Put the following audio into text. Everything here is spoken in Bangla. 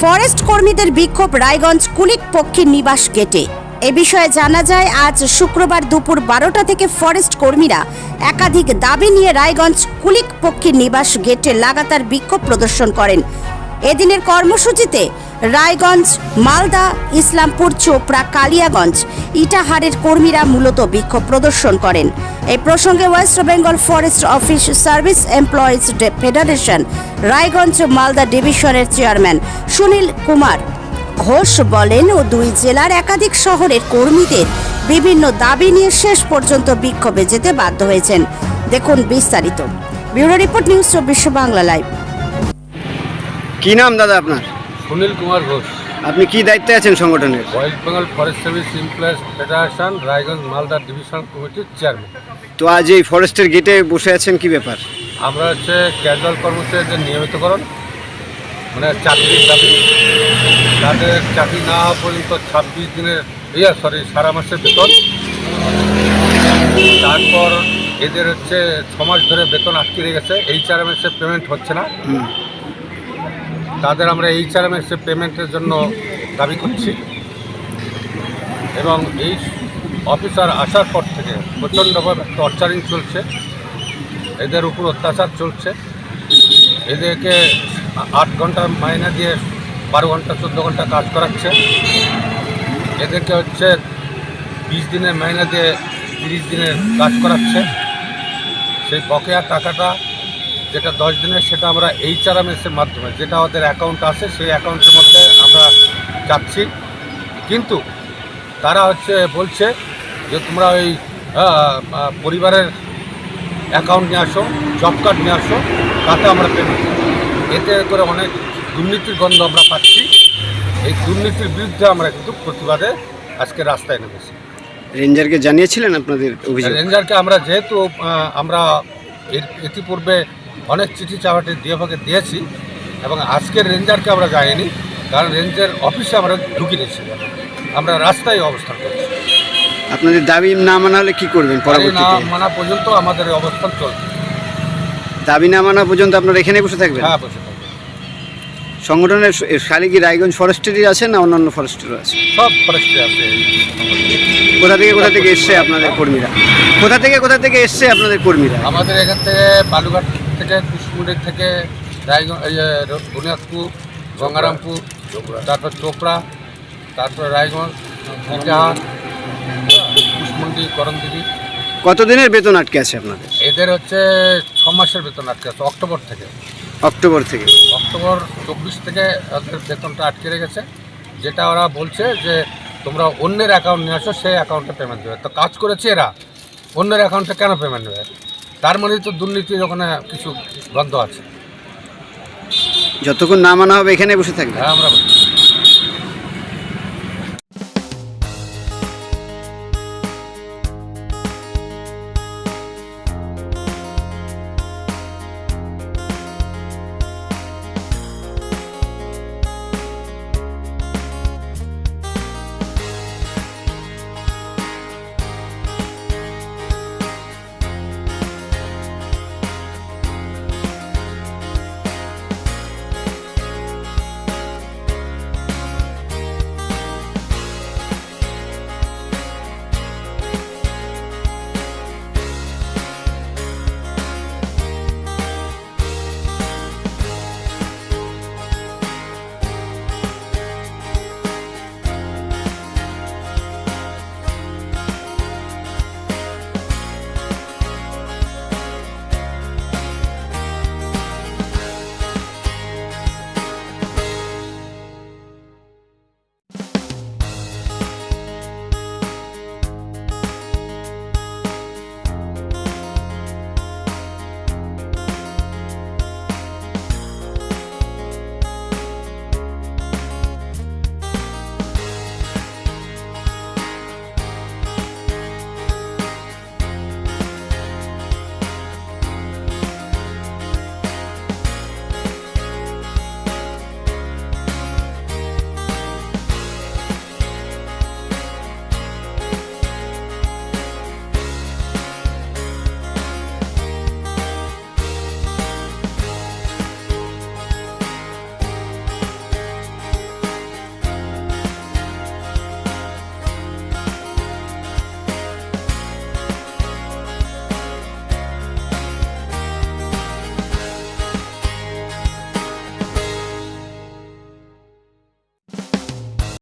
ফরেস্ট কর্মীদের বিক্ষোভ রায়গঞ্জ কুলিক পক্ষীর নিবাস গেটে। এ বিষয়ে জানা যায়, আজ শুক্রবার দুপুর বারোটা থেকে ফরেস্ট কর্মীরা একাধিক দাবি নিয়ে রায়গঞ্জ কুলিক পক্ষীর নিবাস গেটে লাগাতার বিক্ষোভ প্রদর্শন করেন। এদিনের কর্মসূচিতে রায়গঞ্জ, মালদা, ইসলামপুর, চোপড়া, কালিয়াগঞ্জ। ইটাহারের কর্মীরা মূলত বিক্ষোভ প্রদর্শন করেন। এই প্রসঙ্গে West Bengal Forest Office Service Employees Federation, Raiganj Malda ডিভিশনের চেয়ারম্যান সুনীল কুমার ঘোষ বলেন ও দুই জেলার একাধিক শহরের কর্মীদের বিভিন্ন দাবি নিয়ে শেষ পর্যন্ত বিক্ষোভে যেতে বাধ্য হয়েছেন। দেখুন বিস্তারিত। ব্যুরো রিপোর্ট নিউজ চব্বিশ বাংলা লাইভ। কি নাম দাদা আপনার? সুনীল কুমার ঘোষ। আপনি কি দায়িত্বে আছেন সংগঠনের? West Bengal Forest Service Employees Federation Raiganj Malda Division কমিটির চেয়ারম্যান। তো আজ এই ফরেস্টের গেটে বসে আছেন কি ব্যাপার? আমরা হচ্ছে ক্যাজুয়াল কর্মচারীদের নিয়মিতকরণ মানে চাকরির দাবি তাদের চাকরি না হওয়া পর্যন্ত ছাব্বিশ দিনের ইয়ে সরি সারা মাসের বেতন। তারপর এদের হচ্ছে ছ মাস ধরে বেতন আটকে গেছে এই চার মাসে পেমেন্ট হচ্ছে না। হুম। তাদের আমরা এই চার মাসের পেমেন্টের জন্য দাবি করছি। এবং এই অফিসার আসার পর থেকে প্রচণ্ডভাবে টর্চারিং চলছে। এদের উপর অত্যাচার চলছে। এদেরকে আট ঘণ্টা মাইনা দিয়ে বারো ঘণ্টা, চোদ্দ ঘণ্টা কাজ করাচ্ছে। এদেরকে হচ্ছে বিশ দিনের মাইনা দিয়ে তিরিশ দিনের কাজ করাচ্ছে। সেই বকেয়া টাকাটা যেটা দশ দিনের সেটা আমরা এইচ আর এর মাধ্যমে যেটা ওদের অ্যাকাউন্ট আছে সেই অ্যাকাউন্টের মধ্যে আমরা যাচ্ছি। কিন্তু তারা হচ্ছে বলছে যে তোমরা ওই পরিবারের অ্যাকাউন্ট নিয়ে আসো জব কার্ড নিয়ে আসো তাতে আমরা পেমেন্ট এতে করে অনেক দুর্নীতির গন্ধ আমরা পাচ্ছি। এই দুর্নীতির বিরুদ্ধে আমরা কিন্তু প্রতিবাদে আজকে রাস্তায় নেমেছি। রেঞ্জারকে জানিয়েছিলেন আপনাদের রেঞ্জারকে আমরা যেহেতু আমরা ইতিপূর্বে অনেক চিঠি চাওয়াটি ভাগে দিয়েছি এবং আজকের রেঞ্জারকে আমরা যাইনি কারণ রেঞ্জের অফিসে আমরা ঢুকে নিয়েছি আমরা রাস্তায় অবস্থান করছি। আপনাদের দাবি না মানা হলে কি করবেন না পরবর্তীতে? মানা পর্যন্ত আমাদের এই অবস্থান চলছে। দাবি না মানা পর্যন্ত আপনারা এখানে বসে থাকবেন? হ্যাঁ বসে থাকবে। সংগঠনের স- খালি কি রায়গঞ্জ ফরেস্টেরই আছে না অন্যান্য ফরেস্টেরও আছে? সব ফরেস্টে আছে কোথা থেকে কোথা থেকে এসছে আপনাদের কর্মীরা? কোথা থেকে কোথা থেকে এসছে আপনাদের কর্মীরা? আমাদের এখান থেকে বালুঘাট থেকে কুশমুড়ি থেকে রায়গঞ্জ বুনিয়াদপুর গঙ্গারামপুর তারপর চোপড়া তারপর রায়গঞ্জ ইটাহার কুশমুন্ডি করমদিঘি। কতদিনের বেতন আটকে আছে আপনাদের? এদের হচ্ছে ছ মাসের বেতন আটকে আছে অক্টোবর থেকে। অক্টোবর থেকে। অক্টোবর চব্বিশ থেকে ওদের বেতনটা আটকে রেখেছে। যেটা ওরা বলছে যে তোমরা অন্যের অ্যাকাউন্ট নিয়ে আসো সেই অ্যাকাউন্টে পেমেন্ট দেবে। তো কাজ করেছে এরা অন্যের অ্যাকাউন্টে কেন পেমেন্ট দেবে? তার মধ্যে তো দুর্নীতির ওখানে কিছু গন্ধ আছে। যতক্ষণ না মানা হবে এখানে বসে থাকবে। হ্যাঁ আমরা